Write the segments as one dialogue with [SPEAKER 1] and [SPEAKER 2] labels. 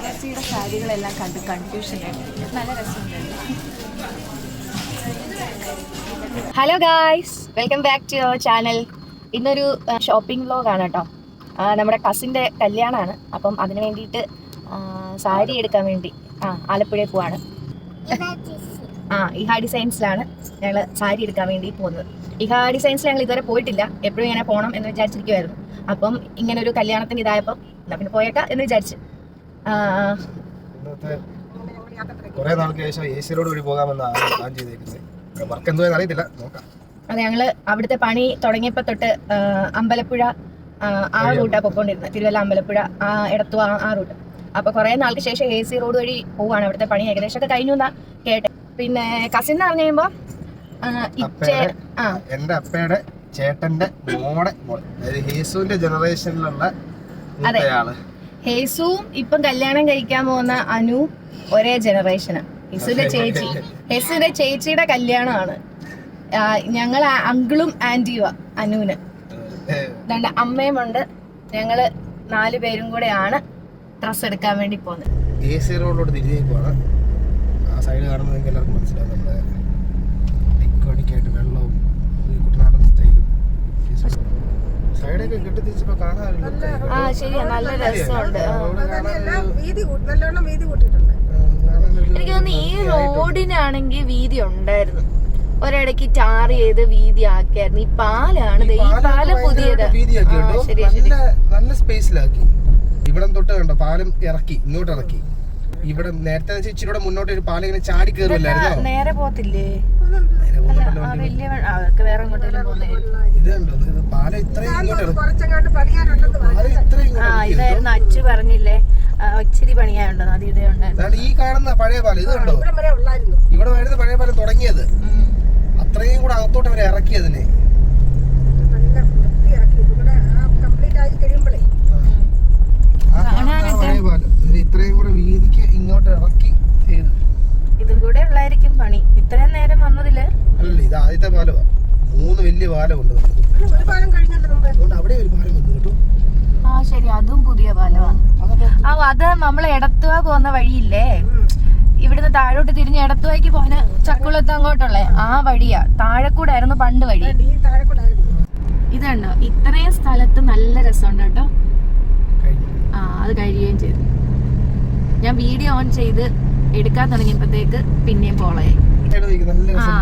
[SPEAKER 1] ബനാറസിയുടെ സാരികളെല്ലാം കണ്ട് കൺഫ്യൂഷനായി നല്ല രസമുണ്ട്. Hello guys welcome back to your channel ഇന്നൊരു ഷോപ്പിംഗ് വ്ലോഗാണ് കേട്ടോ. നമ്മുടെ കസിന്റെ കല്യാണമാണ്. അപ്പം അതിന് വേണ്ടിയിട്ട് സാരി എടുക്കാൻ വേണ്ടി ആ ആലപ്പുഴയിൽ പോവാണ്. ആ ഇഹാ ഡിസൈൻസിലാണ് ഞങ്ങൾ സാരി എടുക്കാൻ വേണ്ടി പോകുന്നത്. ഇഹാ ഡിസൈൻസിൽ ഞങ്ങൾ ഇതുവരെ പോയിട്ടില്ല. എപ്പോഴും ഇങ്ങനെ പോകണം എന്ന് വിചാരിച്ചിരിക്കുമായിരുന്നു അപ്പം ഇങ്ങനെ ഒരു കല്യാണത്തിന് ഇതായപ്പം എന്നാൽ പിന്നെ പോയേക്കാം എന്ന് വിചാരിച്ചു.
[SPEAKER 2] ഇന്നത്തെ കുറെ നാൾക്ക് ശേഷം പ്ലാൻ ചെയ്തേക്കുന്നത്. വർക്ക് എന്തോ അറിയത്തില്ല. നോക്കാം.
[SPEAKER 1] അതെ ഞങ്ങൾ അവിടുത്തെ പണി തുടങ്ങിയപ്പോ തൊട്ട് അമ്പലപ്പുഴ ആ, റൂട്ടാ പൊക്കോണ്ടിരുന്നത് തിരുവല്ല അമ്പലപ്പുഴ ആ ഇടത്തു ആ റൂട്ട്. അപ്പൊ കുറെ നാൾക്ക് ശേഷം എ സി റോഡ് വഴി പോവാണ് അവിടുത്തെ പണി. ഏകദേശം ഒക്കെ കഴിഞ്ഞു എന്നാ കേട്ടെ. പിന്നെ കസിൻ എന്ന് പറഞ്ഞു കഴിയുമ്പോ
[SPEAKER 2] എന്റെ അപ്പയുടെ ചേട്ടന്റെ മോടെ അതായത് ഹേസുവിന്റെ ജനറേഷനിലുള്ള മൂത്തയാൾ.
[SPEAKER 1] ഹേസുവും ഇപ്പം കല്യാണം കഴിക്കാൻ പോകുന്ന അനു ഒരേ ജനറേഷനാണ് ഹെസുവിന്റെ ചേച്ചി. ഹെസുവിന്റെ ചേച്ചിയുടെ കല്യാണമാണ്. ഞങ്ങൾ അങ്കിളും ആന്റിയും അനുവിന്. രണ്ട് അമ്മയും ഉണ്ട്. ഞങ്ങൾ നാല് പേരും കൂടെയാണ് ഡ്രസ് എടുക്കാൻ വേണ്ടി പോകുന്നത്.
[SPEAKER 2] തിരിഞ്ഞേക്കുവാണ് ആ സൈഡ് കാണുമ്പോൾ നിങ്ങൾക്ക് എല്ലാവർക്കും മനസ്സിലാവും നമ്മുടെ വെള്ളവും
[SPEAKER 1] ആ ശരിയാ. നല്ല രസമുണ്ട്. എനിക്ക് തോന്നുന്നു ഈ റോഡിനാണെങ്കിൽ വീതി ഉണ്ടായിരുന്നു. ഒരിടയ്ക്ക് ടാർ ചെയ്ത് വീതി ആക്കിയായിരുന്നു. ഈ പാലാണ് ഈ പാലം പുതിയത്. ശരി
[SPEAKER 2] നല്ല സ്പേസിലാക്കി ഇവിടം തൊട്ട് കണ്ടോ പാലം ഇറക്കി ഇങ്ങോട്ട് ഇറക്കി. ഇവിടെ നേരത്തെ ഇച്ചിരി കൂടെ മുന്നോട്ട് ഒരു പാലം ഇങ്ങനെ ചാടി കയറില്ലായിരുന്നോ
[SPEAKER 1] നേരെ പോത്തില്ലേ ഇതായിരുന്നു അച്ചു പറഞ്ഞില്ലേ? ഇച്ചിരി പണിയായുണ്ടോ അത് ഇതേ ഉണ്ടായിരുന്നു
[SPEAKER 2] ഈ കാണുന്ന പഴയ പാലം. ഇത് കണ്ടോ?
[SPEAKER 3] ഇവിടം വരെ ഉള്ളായിരുന്നു.
[SPEAKER 2] ഇവിടെ വരുന്ന പഴയ പാലം തുടങ്ങിയത്. അത്രയും കൂടെ അകത്തോട്ട് അവരെ ഇറക്കിയതിനെ.
[SPEAKER 3] നല്ല വൃത്തിയാക്കി. ഇവിടെ കംപ്ലീറ്റ് ആയി കഴിയുമ്പോഴേ
[SPEAKER 2] ആ. കാണുന്ന പഴയ പാലം. ഇത്രയും കൂടെ വീതിക്ക് ഇങ്ങോട്ട് ഇറക്കി ചെയ്ത്
[SPEAKER 1] ഇതും കൂടെ പണി. ഇത്രയും നേരം വന്നതിൽ?
[SPEAKER 2] അല്ല ഇത് ആദ്യത്തെ പാലമാ മൂന്ന് വലിയ പാലമുണ്ട്
[SPEAKER 3] ഒരു പാലം കഴിഞ്ഞല്ലോ
[SPEAKER 2] അവിടെ ഒരു പാലം വന്നു കേട്ടോ.
[SPEAKER 1] ആ ശരി. അതും പുതിയ പാലമാ ആ അത് നമ്മൾ എടത്തുവ പോകുന്ന വഴിയില്ലേ? ഇവിടുന്ന് താഴോട്ട് തിരിഞ്ഞ് എടത്തുവായിക്ക് പോകുന്ന ചക്കുളത്ത് അങ്ങോട്ടുള്ള ആ വഴിയാ. താഴെക്കൂടായിരുന്നു പണ്ട് വഴി. ഇതുണ്ടോ. ഇത്രയും സ്ഥലത്ത് നല്ല രസമുണ്ട് കേട്ടോ.
[SPEAKER 2] കഴിഞ്ഞു.
[SPEAKER 1] ആ അത് കഴിയുകയും ചെയ്തു. ഞാൻ വീഡിയോ ഓൺ ചെയ്ത് എടുക്കാൻ തുടങ്ങിയപ്പോഴത്തേക്ക് പിന്നെയും പോളയായി
[SPEAKER 2] നല്ല രസം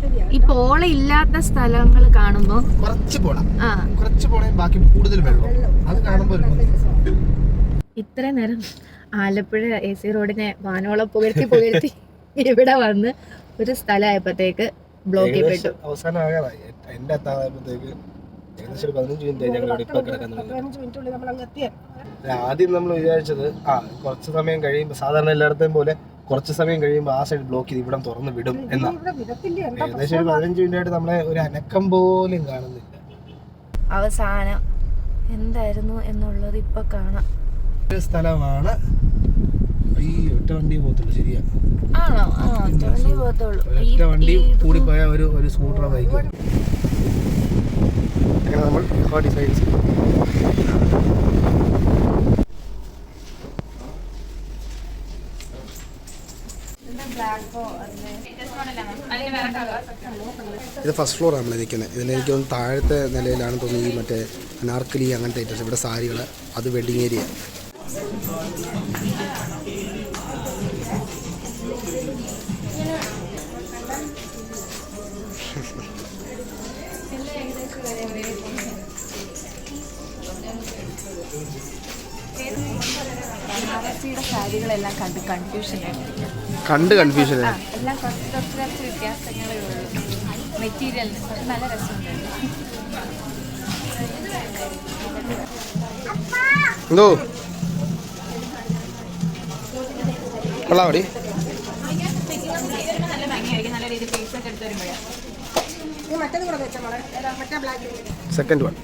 [SPEAKER 3] ശരിയാ.
[SPEAKER 1] ഈ പോള ഇല്ലാത്ത സ്ഥലങ്ങൾ കാണുമ്പോ
[SPEAKER 2] കുറച്ച് പോണം
[SPEAKER 1] ആ.
[SPEAKER 2] കുറച്ച് പോണേ ബാക്കി കൂടുതൽ വെള്ളം. അത് കാണുമ്പോൾ ഇത്ര
[SPEAKER 1] ഇത്രയും നേരം ആലപ്പുഴ എ സി റോഡിനെ വാനോളം പുകഴ്ത്തി പുകഴ്ത്തി ഇവിടെ വന്ന് ഒരു സ്ഥലമായപ്പോഴത്തേക്ക് ബ്ലോക്ക് ചെയ്യപ്പെട്ടു
[SPEAKER 2] അവസാനം എന്റെ ഏകദേശം ഒരു പതിനഞ്ച് മിനിറ്റ്
[SPEAKER 3] അങ്ങ്
[SPEAKER 2] ആദ്യം നമ്മൾ വിചാരിച്ചത് ആ കുറച്ച് സമയം കഴിയുമ്പോൾ സാധാരണ എല്ലായിടത്തെയും പോലെ കുറച്ച് സമയം കഴിയുമ്പോൾ ആ സൈഡ് ബ്ലോക്ക് ചെയ്ത് ഇവിടം തുറന്ന് വിടും എന്നാ. ഏകദേശം ഒരു പതിനഞ്ച് മിനിറ്റ് ആയിട്ട് നമ്മളെ ഒരു അനക്കം പോലും കാണുന്നില്ല.
[SPEAKER 1] അവസാനം എന്തായിരുന്നു എന്നുള്ളത് ഇപ്പൊ കാണാം.
[SPEAKER 2] ഒരു സ്ഥലമാണ്. ഈ ഒറ്റ വണ്ടി പോകത്തുള്ളൂ ശരിയാ.
[SPEAKER 1] ആണോ? ആ ഒറ്റവണ്ടി പോകത്തുള്ളൂ.
[SPEAKER 2] ഒറ്റ വണ്ടി കൂടി പോയ ഒരു ഒരു സ്കൂട്ടർ ബൈക്ക് അങ്ങനെ നമ്മൾ ഫോർട്ടി ചെയ്യും ഇത് ഫസ്റ്റ് ഫ്ലോർ നമ്മൾ നിൽക്കുന്നത് ഇതിൽ എനിക്ക് തോന്നുന്നു താഴത്തെ നിലയിലാണ് തോന്നുന്നത് ഈ മറ്റേ അനാർക്കലി അങ്ങനത്തെ ഐറ്റംസ് ഇവിടെ സാരികൾ അത് വെഡിങ് ഏരിയ
[SPEAKER 1] സാരികളെല്ലാം കണ്ട്
[SPEAKER 2] കൺഫ്യൂഷൻ
[SPEAKER 1] എല്ലാം കുറച്ച് കുറച്ച് കുറച്ച് വ്യത്യാസങ്ങളേ ഉള്ളൂ. മെറ്റീരിയലിന് പക്ഷെ നല്ല രസമുണ്ട്.
[SPEAKER 2] എന്തോ? കൊള്ളാവടി.
[SPEAKER 1] സെക്കൻഡ് ഭംഗിയായിരിക്കും നല്ല രീതിയിൽ ഫേസ് ഒക്കെ എടുത്ത് വരുമ്പോഴേ
[SPEAKER 3] ഈ മറ്റേത് കൂടെ വെച്ചാൽ മോളെ ഏതാ, മറ്റേ ബ്ലാക്ക്
[SPEAKER 2] സെക്കൻഡ് വൺ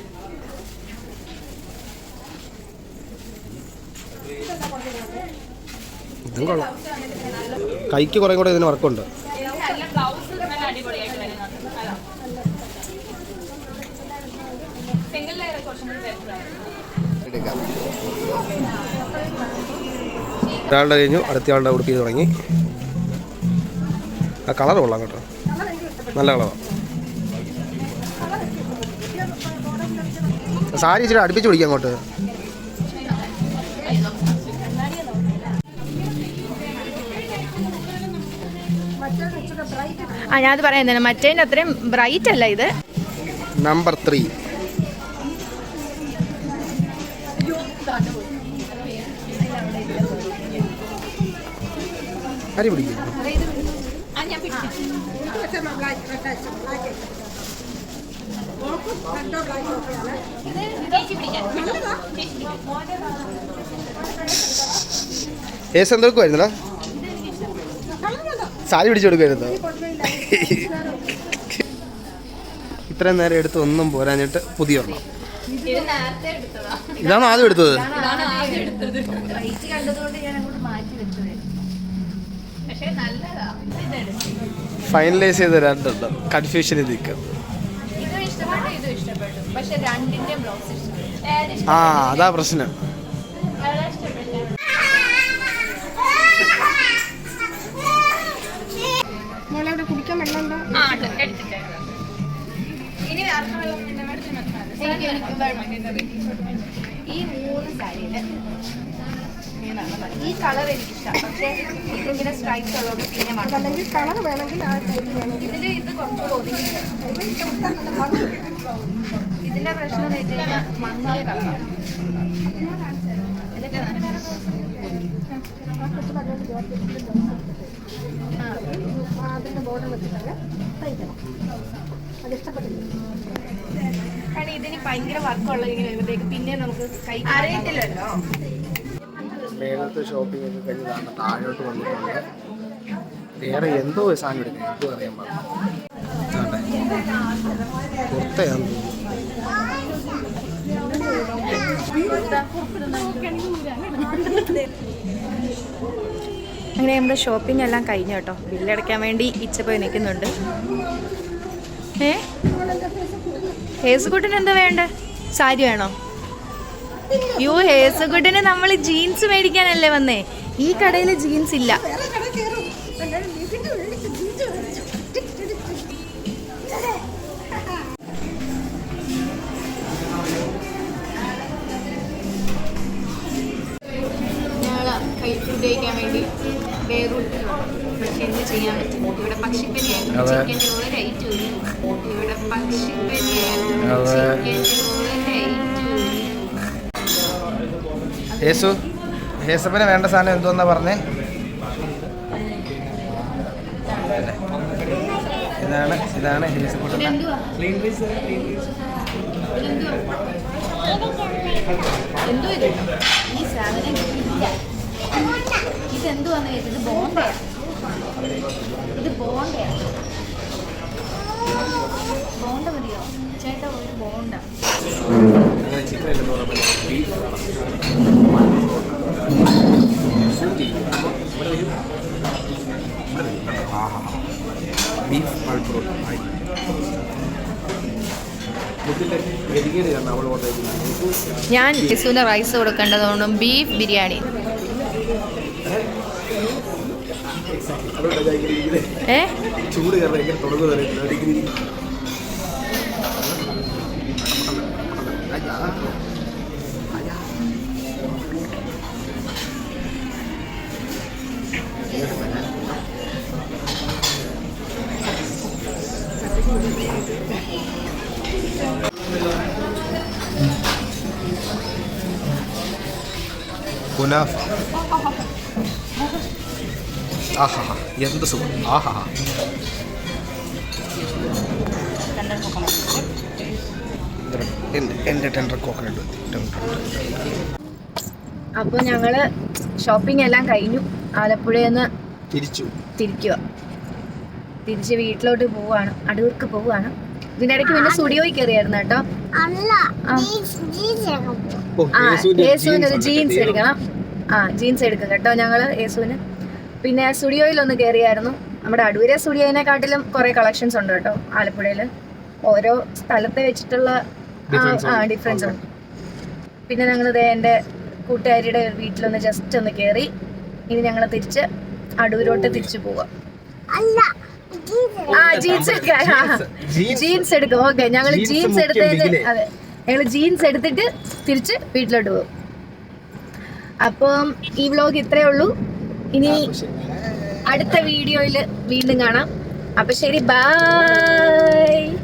[SPEAKER 2] ഇതും കൊള്ളാം കൈക്ക് കുറേ കൂടെ ഇതിന് വർക്കുണ്ട് ഒരാളുടെ കഴിഞ്ഞു അടുത്തയാളുടെ ചെയ്ത് തുടങ്ങി. ആ കളർ കൊള്ളാം കേട്ടോ. നല്ല കളറാണ് സാരി ഇച്ചിരി അടുപ്പിച്ച് പിടിക്കാം അങ്ങോട്ട്.
[SPEAKER 1] ആ ഞാനത് പറയുന്നില്ല മറ്റേന്റെ അത്രയും ബ്രൈറ്റ് അല്ല ഇത്.
[SPEAKER 2] നമ്പർ ത്രീ
[SPEAKER 3] ഇത് വെച്ചാൽ ബ്ലാക്ക് റെഡ് അയച്ചു ബ്ലാക്ക് നോക്കും റെഡോ ബ്ലാക്കോ ഒക്കെയാണ് നല്ലതാ
[SPEAKER 2] ഏസ് എന്തൊക്കെ വരുന്നല്ലോ സാരി പിടിച്ചു കൊടുക്കുമായിരുന്നു ഇത്രയും നേരം എടുത്ത് ഒന്നും പോരാഞ്ഞിട്ട് പുതിയ ഒരെണ്ണം. ഇതാണ് ആദ്യം എടുത്തത്? ഫൈനലൈസ് ചെയ്ത് രണ്ടുണ്ട് കൺഫ്യൂഷൻ നിൽക്കും ആ അതാ പ്രശ്നം.
[SPEAKER 1] വേണം. ഈ മൂന്ന് സാരിയിൽ ഈ കളർ എനിക്കിഷ്ടമാണ് പക്ഷേ ഇതിങ്ങനെ സ്ട്രൈക്സ് ഉള്ളതുകൊണ്ട് പിന്നെ
[SPEAKER 3] അല്ലെങ്കിൽ കളർ വേണമെങ്കിൽ ആ ടൈപ്പ് വേണമെങ്കിൽ
[SPEAKER 1] ഇതിൽ ഇത് കുറച്ചുകൂടെ ഒതുങ്ങി ഇതിന്റെ പ്രശ്നം എന്ന് വെച്ച് കഴിഞ്ഞാൽ മങ്ങിയ കളറാണ് ഇതൊക്കെ
[SPEAKER 3] അതിന്റെ ബോർഡർ വെച്ചിട്ടാണ് തയ്ക്കണം. അത് ഇഷ്ടപ്പെട്ടില്ല
[SPEAKER 1] കാരണം ഇതിന് ഭയങ്കര വർക്കുള്ള ഇങ്ങനെ വരുമ്പോഴത്തേക്ക് പിന്നെ നമുക്ക് കൈ അറിയത്തില്ലല്ലോ.
[SPEAKER 2] മേലത്തെ ഷോപ്പിംഗ് ഒക്കെ കഴിഞ്ഞതാണ് താഴോട്ട് വന്നിട്ടുണ്ട്. വേറെ എന്തോ ഒരു സാധനം എടുക്കാം എന്തോ അറിയാൻ പാടില്ല. തോന്നുന്നു.
[SPEAKER 1] അങ്ങനെ നമ്മുടെ ഷോപ്പിംഗ് എല്ലാം കഴിഞ്ഞു കേട്ടോ. ബില്ലടയ്ക്കാൻ വേണ്ടി ഇച്ച പോയി നിൽക്കുന്നുണ്ട്. ഏ? ഹേസുകുട്ടിന് എന്താ വേണ്ടേ? സാരി വേണോ? യോ ഹേസുകുട്ടിന് നമ്മൾ ജീൻസ് മേടിക്കാനല്ലേ വന്നേ. ഈ കടയിൽ ജീൻസ് ഇല്ല. കഴിക്കാൻ വേണ്ടി ബേറൂട്ടിലുണ്ട് പക്ഷെ എന്ത് ചെയ്യാൻ പറ്റും. ഇവിടെ പക്ഷിപ്പനിയായിരുന്നു. ചിക്കന്റെ കൂടെ റേറ്റ് വരും ഇവിടെ പക്ഷിപ്പനിയായിരുന്നു. ചിക്കന്റെ കൂടെ റേറ്റ് വരും
[SPEAKER 2] യേസു യേസപ്പന് വേണ്ട സാധനം എന്തോന്നാ പറഞ്ഞേ? ഇതാണ് ഇതാണ്
[SPEAKER 1] ഇതെന്തുവാ? എന്തോ ഇത് ഈ സാധനം ഇല്ല ഇതെന്തുവാന്ന്? ചോദിച്ചത് ബോണ്ടയാ ഇത് ബോണ്ട മതിയോ? ചേട്ടാ ഒരു ബോണ്ട
[SPEAKER 2] ബീഫ്
[SPEAKER 1] ഞാൻ ടിസുവിന് റൈസ് കൊടുക്കേണ്ടതുകൊണ്ടും ബീഫ് ബിരിയാണി. ഏ?
[SPEAKER 2] ചൂട് കാരണം തുടങ്ങുന്നത് ഡിഗ്രി. കുനാഫ ആഹാ എന്ത് സുഖം. ആഹാ. എന്റെ എന്റെ ടെൻഡർ കോക്കനട്ട്
[SPEAKER 1] അപ്പോൾ ഞങ്ങൾ ഷോപ്പിംഗ് എല്ലാം കഴിഞ്ഞു. ആലപ്പുഴയിൽ നിന്ന്
[SPEAKER 2] തിരിച്ചു.
[SPEAKER 1] തിരിക്കുക. തിരിച്ച് വീട്ടിലോട്ട് പോവാണ് അടൂർക്ക് പോവാണ് ഇതിന്റെ ഇടയ്ക്ക് പിന്നെ സ്റ്റുഡിയോയിൽ കയറിയായിരുന്നു കേട്ടോ. ആ. യേസുവിന് ഒരു ജീൻസ്. എടുക്കണം. ആ ജീൻസ് എടുക്കും കേട്ടോ ഞങ്ങൾ യേസുവിന്. പിന്നെ സ്റ്റുഡിയോയിൽ ഒന്ന് കയറിയായിരുന്നു നമ്മുടെ അടൂരെ സ്റ്റുഡിയോയിനെക്കാട്ടിലും കുറെ കളക്ഷൻസ് ഉണ്ട് കേട്ടോ ആലപ്പുഴയിൽ ഓരോ സ്ഥലത്തെ വെച്ചിട്ടുള്ള ഡിഫറൻസ് ഉണ്ട്. പിന്നെ ഞങ്ങൾ എന്റെ എന്റെ കൂട്ടുകാരിയുടെ വീട്ടിലൊന്ന് ജസ്റ്റ് ഒന്ന് കയറി ഇനി ഞങ്ങൾ തിരിച്ച് അടൂരോട്ട് തിരിച്ചു പോവാം. ആ ജീൻസ്
[SPEAKER 2] ജീൻസ്
[SPEAKER 1] ജീൻസ് എടുക്കും. ഓക്കെ ഞങ്ങൾ ജീൻസ് എടുത്തതിന് അതെ ഞങ്ങൾ ജീൻസ് എടുത്തിട്ട് തിരിച്ച് വീട്ടിലോട്ട് പോകും അപ്പം ഈ വ്ലോഗ് ഇത്രയേ ഉള്ളൂ. ഇനി അടുത്ത വീഡിയോയിൽ വീണ്ടും കാണാം. അപ്പൊ ശരി ബൈ